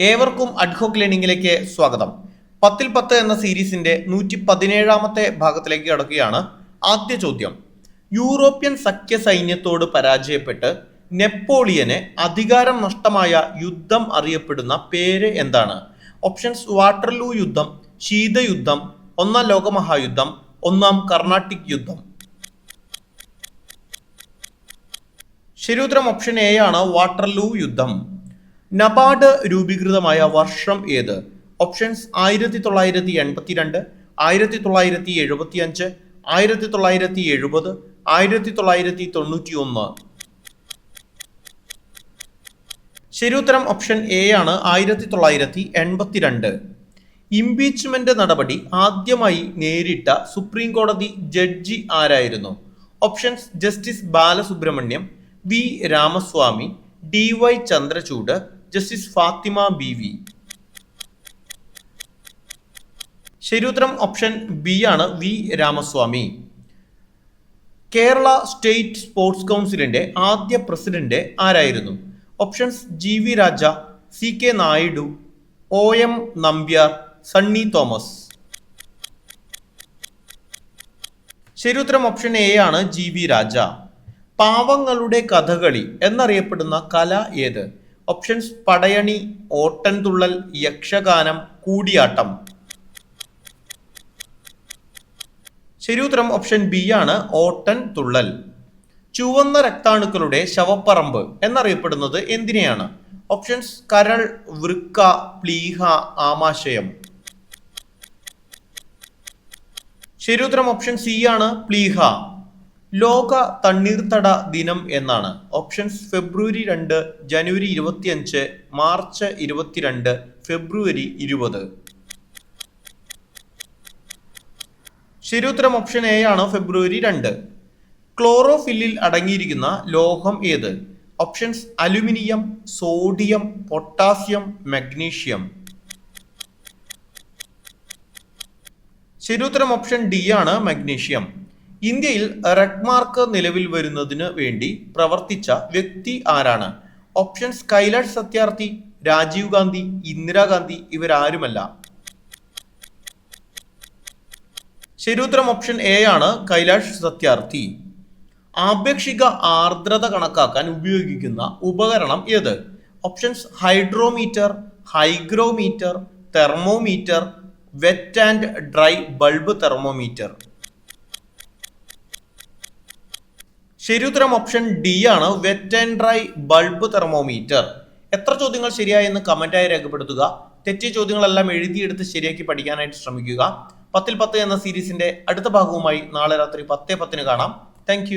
ഏവർക്കും അഡ്ഹോക് ലേണിംഗിലേക്ക് സ്വാഗതം. പത്തിൽ പത്ത് എന്ന സീരീസിന്റെ നൂറ്റി പതിനേഴാമത്തെ ഭാഗത്തിലേക്ക് കടക്കുകയാണ് ആദ്യ ചോദ്യം. യൂറോപ്യൻ സഖ്യ സൈന്യത്തോട് പരാജയപ്പെട്ട് നെപ്പോളിയന് അധികാരം നഷ്ടമായ യുദ്ധം അറിയപ്പെടുന്ന പേര് എന്താണ്? ഓപ്ഷൻസ് വാട്ടർലൂ യുദ്ധം ശീതയുദ്ധം ഒന്നാം ലോകമഹായുദ്ധം ഒന്നാം കർണാട്ടിക് യുദ്ധം. ശരിയുത്തരം ഓപ്ഷൻ എ ആണ്. വാട്ടർലൂ യുദ്ധം. നബാർഡ് രൂപീകൃതമായ വർഷം ഏത്? ഓപ്ഷൻസ് ആയിരത്തി തൊള്ളായിരത്തി എൺപത്തിരണ്ട് ആയിരത്തി തൊള്ളായിരത്തി എഴുപത്തി അഞ്ച് ആയിരത്തി തൊള്ളായിരത്തി എഴുപത് ആയിരത്തി തൊള്ളായിരത്തി തൊണ്ണൂറ്റി ഒന്ന് ശരിയുത്തരം ഓപ്ഷൻ എ ആണ് ആയിരത്തി തൊള്ളായിരത്തി എൺപത്തിരണ്ട്. ഇംപീച്ച്മെന്റ് നടപടി ആദ്യമായി നേരിട്ട സുപ്രീം കോടതി ജഡ്ജി ആരായിരുന്നു? Options justice Balasubrahmanyam V Ramaswamy D Y Chandrachud justice Fathima B V ശരിയുത്തരം ഓപ്ഷൻ ബി ആണ് V Ramaswamy. Kerala state sports കൗൺസിലിന്റെ ആദ്യ പ്രസിഡന്റ് ആരായിരുന്നു? Options G V Raja C K Naidu O M Nambiar Sunny Thomas. ശരിയുത്തരം option A ആണ് G V Raja. പാവങ്ങളുടെ കഥകളി എന്നറിയപ്പെടുന്ന കല ഏത്? ഓപ്ഷൻസ് പടയണി ഓട്ടൻതുള്ളൽ യക്ഷഗാനം കൂടിയാട്ടം. ശരിയുത്തരം ഓപ്ഷൻ ബി ആണ് ഓട്ടൻ തുള്ളൽ. ചുവന്ന രക്താണുക്കളുടെ ശവപ്പറമ്പ് എന്നറിയപ്പെടുന്നത് എന്തിനെയാണ്? ഓപ്ഷൻസ് കരൾ വൃക്ക പ്ലീഹ ആമാശയം. ശരിയുത്തരം ഓപ്ഷൻ സി ആണ് പ്ലീഹ. ലോക തണ്ണീർത്തട ദിനം എന്നാണ്. ഓപ്ഷൻസ് ഫെബ്രുവരി രണ്ട് ജനുവരി ഇരുപത്തിയഞ്ച് മാർച്ച് ഇരുപത്തിരണ്ട് ഫെബ്രുവരി ഇരുപത്. ശരിയുത്തരം ഓപ്ഷൻ എ ആണ് ഫെബ്രുവരി രണ്ട്. ക്ലോറോഫില്ലിൽ അടങ്ങിയിരിക്കുന്ന ലോഹം ഏത്? Options aluminium sodium potassium magnesium. ശരിയുത്തരം ഓപ്ഷൻ ഡി ആണ് മഗ്നീഷ്യം. ഇന്ത്യയിൽ റെഡ്മാർക്ക് നിലവിൽ വരുന്നതിന് വേണ്ടി പ്രവർത്തിച്ച വ്യക്തി ആരാണ്? ഓപ്ഷൻസ് കൈലാഷ് സത്യാർത്ഥി രാജീവ് ഗാന്ധി ഇന്ദിരാഗാന്ധി ഇവരാരുമല്ല. ശരിയുത്തരം ഓപ്ഷൻ എ ആണ് കൈലാഷ് സത്യാർത്ഥി. ആപേക്ഷിക ആർദ്രത കണക്കാക്കാൻ ഉപയോഗിക്കുന്ന ഉപകരണം ഏത്? Options hydrometer hygrometer thermometer wet and dry bulb thermometer ശരിയുത്തരം ഓപ്ഷൻ ഡി ആണ്. Wet and dry bulb thermometer എത്ര ചോദ്യങ്ങൾ ശരിയായെന്ന് കമന്റായി രേഖപ്പെടുത്തുക. തെറ്റിയ ചോദ്യങ്ങളെല്ലാം എഴുതിയെടുത്ത് ശരിയാക്കി പഠിക്കാനായിട്ട് ശ്രമിക്കുക. പത്തിൽ പത്ത് എന്ന സീരീസിന്റെ അടുത്ത ഭാഗവുമായി നാളെ രാത്രി പത്തേ പത്തിന് കാണാം. താങ്ക്